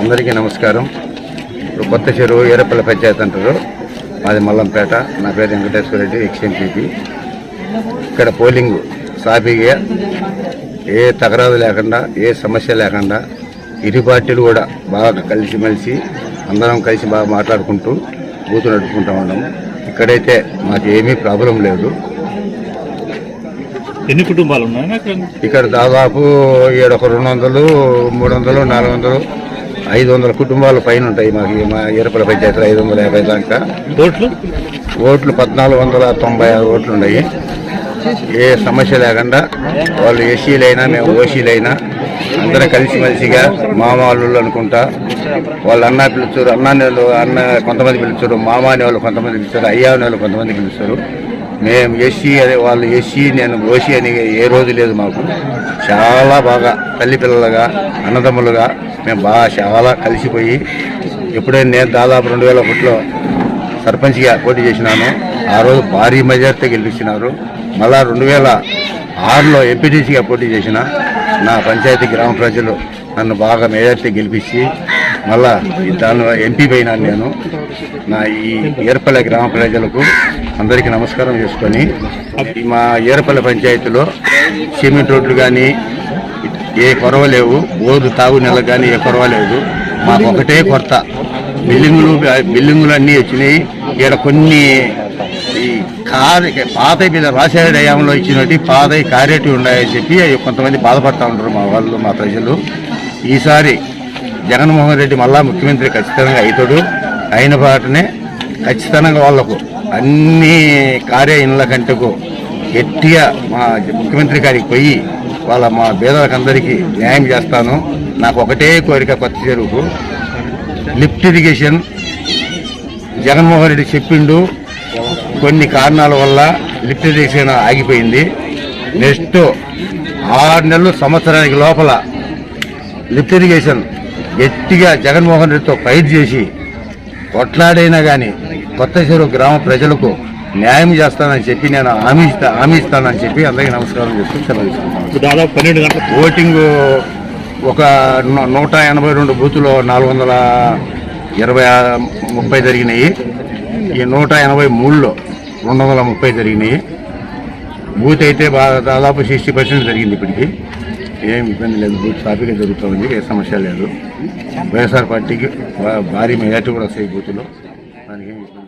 అందరికీ నమస్కారం. ఇప్పుడు కొత్త చెరువు ఏరపల్లి పంచాయతీ అంటారు. మాది మల్లంపేట. నా పేరు వెంకటేశ్వర రెడ్డి ఎక్స్ఎంపీపీ ఇక్కడ పోలింగ్ సాఫీగా ఏ తగరాదు లేకుండా ఏ సమస్య లేకుండా ఇరు పార్టీలు కూడా బాగా కలిసిమెలిసి అందరం కలిసి బాగా మాట్లాడుకుంటూ బూతు నడుపుకుంటూ ఉన్నాం. ఇక్కడైతే మాకు ఏమీ ప్రాబ్లం లేదు. ఎన్ని కుటుంబాలు ఉన్నాయి? ఇక్కడ దాదాపు ఏడు ఒక రెండు వందలు మూడు వందలు నాలుగు వందలు ఐదు వందల కుటుంబాలు పైన ఉంటాయి మాకు మా ఈరపల్లి పంచాయతీలో ఐదు వందల యాభై దాకా. ఓట్లు? ఓట్లు పద్నాలుగు వందల తొంభై ఆరు ఓట్లు ఉన్నాయి. ఏ సమస్య లేకుండా వాళ్ళు ఎస్సీలైనా మేము ఓసీలైనా అందరం కలిసిమెలిసిగా మామ వాళ్ళు అనుకుంటా వాళ్ళు అన్న పిలుస్తారు అన్న అనే వాళ్ళు అన్న కొంతమంది పిలుస్తారు మామ అనే వాళ్ళు కొంతమంది పిలుస్తారు అయ్యా అనే వాళ్ళు కొంతమంది పిలుస్తారు. మేము ఎస్సీ అనే వాళ్ళు ఎస్సీ నేను ఓసీ అని ఏ రోజు లేదు మాకు. చాలా బాగా తల్లి పిల్లలుగా అన్నదమ్ములుగా మేము బాగా చాలా కలిసిపోయి ఎప్పుడైనా నేను దాదాపు రెండు వేల ఒకటిలో సర్పంచ్గా పోటీ చేసినాను. ఆ రోజు భారీ మెజార్టీ గెలిపించినారు మళ్ళా రెండు వేల ఆరులో ఎంపీటీసీగా పోటీ చేసిన నా పంచాయతీ గ్రామ ప్రజలు నన్ను బాగా మెజార్టీ గెలిపించి మళ్ళా దాని ఎంపీ పోయినాను నేను. నా ఈ ఏర్పల్లె గ్రామ ప్రజలకు అందరికీ నమస్కారం చేసుకొని మా ఏర్పల్లె పంచాయతీలో సిమెంట్ రోడ్లు కానీ ఏ కొరవ లేవు. బోర్డు తాగు నెల కానీ ఏ కొరవ లేదు. మాకు ఒకటే కొరత. బిల్డింగులు బిల్డింగులు అన్నీ వచ్చినాయి. ఇక్కడ కొన్ని ఈ కారు పాత మీద రాజశేఖర డయాంలో ఇచ్చినట్టు పాత కారేటి ఉన్నాయని చెప్పి కొంతమంది బాధపడతా ఉంటారు మా వాళ్ళు మా ప్రజలు. ఈసారి జగన్మోహన్ రెడ్డి మళ్ళా ముఖ్యమంత్రి ఖచ్చితంగా అవుతాడు. అయిన పాటనే ఖచ్చితంగా వాళ్ళకు అన్ని కార్య ఇండ్ల కంటకు గట్టిగా మా ముఖ్యమంత్రి గారికి పోయి వాళ్ళ మా పేదలకందరికీ న్యాయం చేస్తాను. నాకు ఒకటే కోరిక కొత్త చెరువుకు. Lift irrigation. జగన్మోహన్ రెడ్డి చెప్పిండు కొన్ని కారణాల వల్ల లిఫ్ట్ ఇరిగేషన్ ఆగిపోయింది. నెక్స్ట్ ఆరు నెలలు సంవత్సరానికి లోపల లిఫ్ట్ ఇరిగేషన్ గట్టిగా జగన్మోహన్ రెడ్డితో ఫైట్ చేసి కొట్లాడైనా కానీ కొత్త చెరువు గ్రామ ప్రజలకు న్యాయం చేస్తానని చెప్పి నేను హామీ ఇస్తా హామీ ఇస్తానని చెప్పి అందరికీ నమస్కారం చేస్తూ సెలవు దాదాపు పన్నెండు గంటల ఓటింగ్ ఒక నూట ఎనభై రెండు బూతులో నాలుగు వందల ఇరవై ముప్పై జరిగినాయి. ఈ నూట ఎనభై మూడులో రెండు వందల ముప్పై జరిగినాయి. బూత్ అయితే బాగా దాదాపు సిక్స్టీ పర్సెంట్ జరిగింది ఇప్పటికి. ఏం ఇబ్బంది లేదు బూత్ సాఫీగా జరుగుతుంది ఏ సమస్య లేదు. వైఎస్ఆర్ పార్టీకి భారీ మెజార్టీ కూడా వస్తాయి బూత్లో. దానికి ఏం ఇబ్బంది.